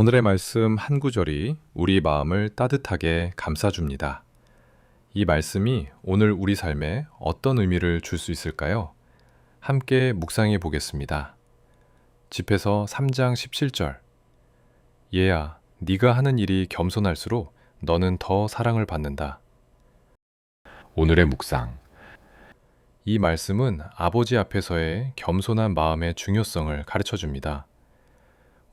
오늘의 말씀 한 구절이 우리 마음을 따뜻하게 감싸줍니다. 이 말씀이 오늘 우리 삶에 어떤 의미를 줄 수 있을까요? 함께 묵상해 보겠습니다. 집에서 3장 17절 얘야, 네가 하는 일이 겸손할수록 너는 더 사랑을 받는다. 오늘의 묵상. 이 말씀은 아버지 앞에서의 겸손한 마음의 중요성을 가르쳐 줍니다.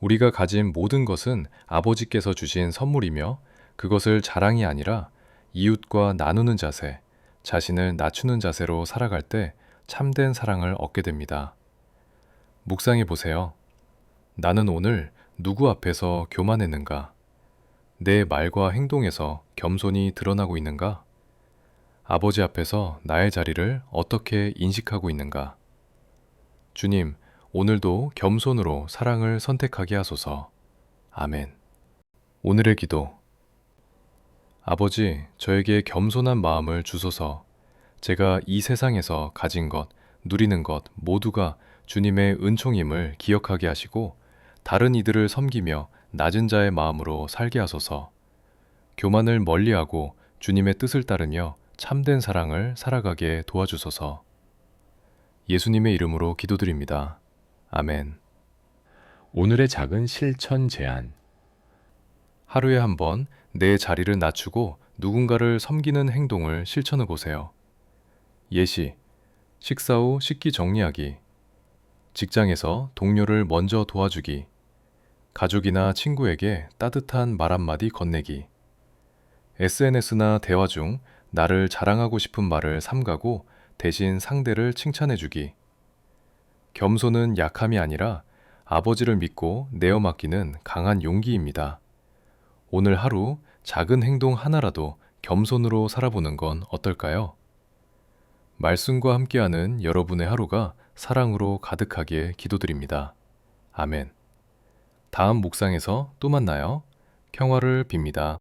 우리가 가진 모든 것은 아버지께서 주신 선물이며 그것을 자랑이 아니라 이웃과 나누는 자세, 자신을 낮추는 자세로 살아갈 때 참된 사랑을 얻게 됩니다. 묵상해 보세요. 나는 오늘 누구 앞에서 교만했는가? 내 말과 행동에서 겸손이 드러나고 있는가? 아버지 앞에서 나의 자리를 어떻게 인식하고 있는가? 주님, 오늘도 겸손으로 사랑을 선택하게 하소서. 아멘. 오늘의 기도. 아버지, 저에게 겸손한 마음을 주소서. 제가 이 세상에서 가진 것, 누리는 것 모두가 주님의 은총임을 기억하게 하시고 다른 이들을 섬기며 낮은 자의 마음으로 살게 하소서. 교만을 멀리하고 주님의 뜻을 따르며 참된 사랑을 살아가게 도와주소서. 예수님의 이름으로 기도드립니다. 아멘. 오늘의 작은 실천 제안. 하루에 한 번 내 자리를 낮추고 누군가를 섬기는 행동을 실천해 보세요. 예시, 식사 후 식기 정리하기, 직장에서 동료를 먼저 도와주기, 가족이나 친구에게 따뜻한 말 한마디 건네기, SNS나 대화 중 나를 자랑하고 싶은 말을 삼가고 대신 상대를 칭찬해 주기. 겸손은 약함이 아니라 아버지를 믿고 내어 맡기는 강한 용기입니다. 오늘 하루 작은 행동 하나라도 겸손으로 살아보는 건 어떨까요? 말씀과 함께하는 여러분의 하루가 사랑으로 가득하게 기도드립니다. 아멘. 다음 묵상에서 또 만나요. 평화를 빕니다.